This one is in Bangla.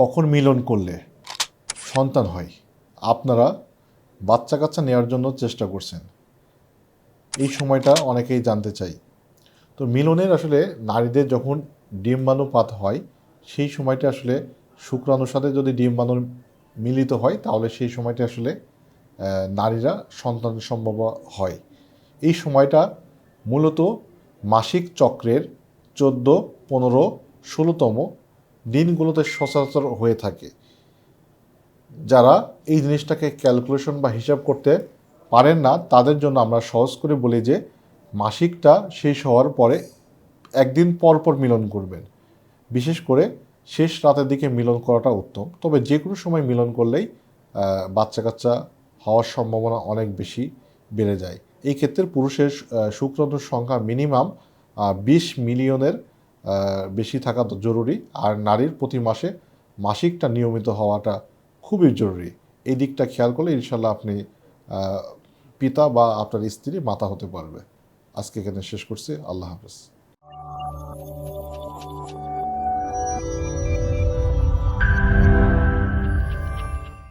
কখন মিলন করলে সন্তান হয়? আপনারা বাচ্চা কাচ্চা নেওয়ার জন্য চেষ্টা করছেন। এই সময়টা অনেকেই জানতে চাই। তো মিলনের আসলে নারীদের যখন ডিম্বাণুপাত হয়, সেই সময়টা আসলে শুক্রাণুর সাথে যদি ডিম্বাণু মিলিত হয়, তাহলে সেই সময়টা আসলে নারীরা সন্তান সম্ভব হয়। এই সময়টা মূলত মাসিক চক্রের চোদ্দ, পনেরো, ষোলোতম দিনগুলোতে সচরাচর হয়ে থাকে। যারা এই জিনিসটাকে ক্যালকুলেশন বা হিসাব করতে পারেন না, তাদের জন্য আমরা সহজ করে বলি যে, মাসিকটা শেষ হওয়ার পরে একদিন পর পর মিলন করবেন। বিশেষ করে শেষ রাতের দিকে মিলন করাটা উত্তম। তবে যে কোনো সময় মিলন করলেই বাচ্চা কাচ্চা হওয়ার সম্ভাবনা অনেক বেশি বেড়ে যায়। এই ক্ষেত্রে পুরুষের শুক্রাণুর সংখ্যা মিনিমাম বিশ মিলিয়নের বেশি থাকা জরুরি। আর নারীর প্রতি মাসে মাসিকটা নিয়মিত হওয়াটা খুবই জরুরি। এই দিকটা খেয়াল করলে ইনশাল্লাহ আপনি পিতা বা আপনার স্ত্রী মাতা হতে পারবে। আজকে এখানে শেষ করছি। আল্লাহ হাফেজ।